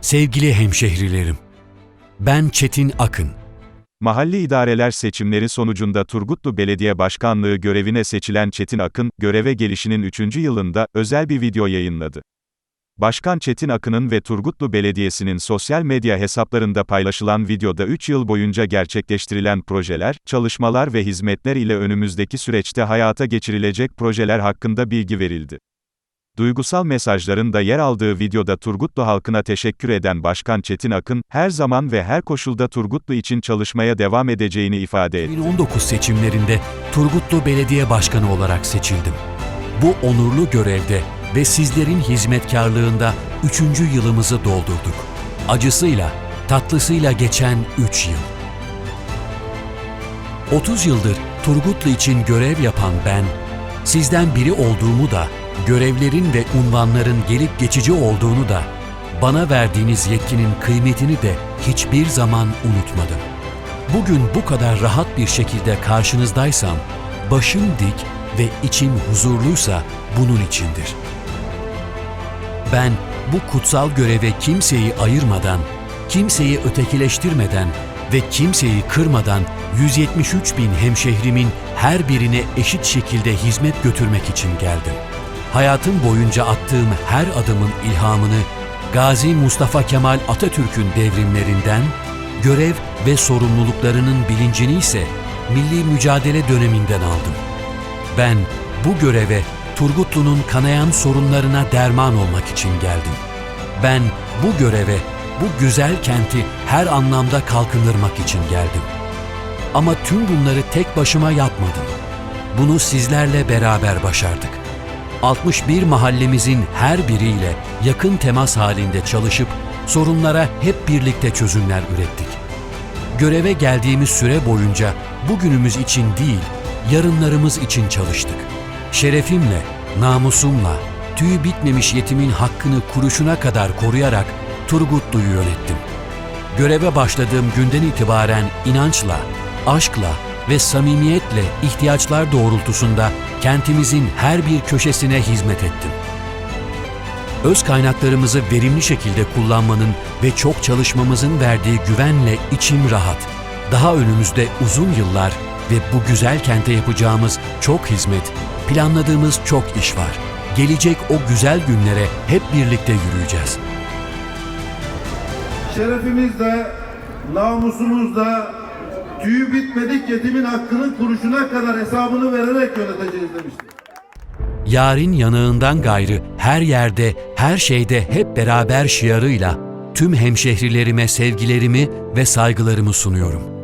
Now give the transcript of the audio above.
Sevgili hemşehrilerim, ben Çetin Akın. Mahalli idareler seçimleri sonucunda Turgutlu Belediye Başkanlığı görevine seçilen Çetin Akın, göreve gelişinin 3. yılında, özel bir video yayınladı. Başkan Çetin Akın'ın ve Turgutlu Belediyesi'nin sosyal medya hesaplarında paylaşılan videoda 3 yıl boyunca gerçekleştirilen projeler, çalışmalar ve hizmetler ile önümüzdeki süreçte hayata geçirilecek projeler hakkında bilgi verildi. Duygusal mesajların da yer aldığı videoda Turgutlu halkına teşekkür eden Başkan Çetin Akın, her zaman ve her koşulda Turgutlu için çalışmaya devam edeceğini ifade etti. 2019 seçimlerinde Turgutlu Belediye Başkanı olarak seçildim. Bu onurlu görevde ve sizlerin hizmetkarlığında üçüncü yılımızı doldurduk. Acısıyla, tatlısıyla geçen 3 yıl. 30 yıldır Turgutlu için görev yapan ben, sizden biri olduğumu da, görevlerin ve unvanların gelip geçici olduğunu da, bana verdiğiniz yetkinin kıymetini de hiçbir zaman unutmadım. Bugün bu kadar rahat bir şekilde karşınızdaysam, başım dik ve içim huzurluysa bunun içindir. Ben bu kutsal göreve kimseyi ayırmadan, kimseyi ötekileştirmeden ve kimseyi kırmadan 173 bin hemşehrimin her birine eşit şekilde hizmet götürmek için geldim. Hayatım boyunca attığım her adımın ilhamını Gazi Mustafa Kemal Atatürk'ün devrimlerinden, görev ve sorumluluklarının bilincini ise milli mücadele döneminden aldım. Ben bu göreve Turgutlu'nun kanayan sorunlarına derman olmak için geldim. Ben bu göreve, bu güzel kenti her anlamda kalkındırmak için geldim. Ama tüm bunları tek başıma yapmadım. Bunu sizlerle beraber başardık. 61 mahallemizin her biriyle yakın temas halinde çalışıp sorunlara hep birlikte çözümler ürettik. Göreve geldiğimiz süre boyunca bugünümüz için değil, yarınlarımız için çalıştık. Şerefimle, namusumla, tüyü bitmemiş yetimin hakkını kuruşuna kadar koruyarak Turgutlu'yu yönettim. Göreve başladığım günden itibaren inançla, aşkla ve samimiyetle ihtiyaçlar doğrultusunda kentimizin her bir köşesine hizmet ettim. Öz kaynaklarımızı verimli şekilde kullanmanın ve çok çalışmamızın verdiği güvenle içim rahat. Daha önümüzde uzun yıllar ve bu güzel kente yapacağımız çok hizmet, planladığımız çok iş var. Gelecek o güzel günlere hep birlikte yürüyeceğiz. Şerefimizle, namusumuzla, tüyü bitmedik yetimin hakkının kuruşuna kadar hesabını vererek yöneteceğiz demiştik. Yarın yanığından gayrı her yerde, her şeyde hep beraber şiarıyla tüm hemşehrilerime sevgilerimi ve saygılarımı sunuyorum.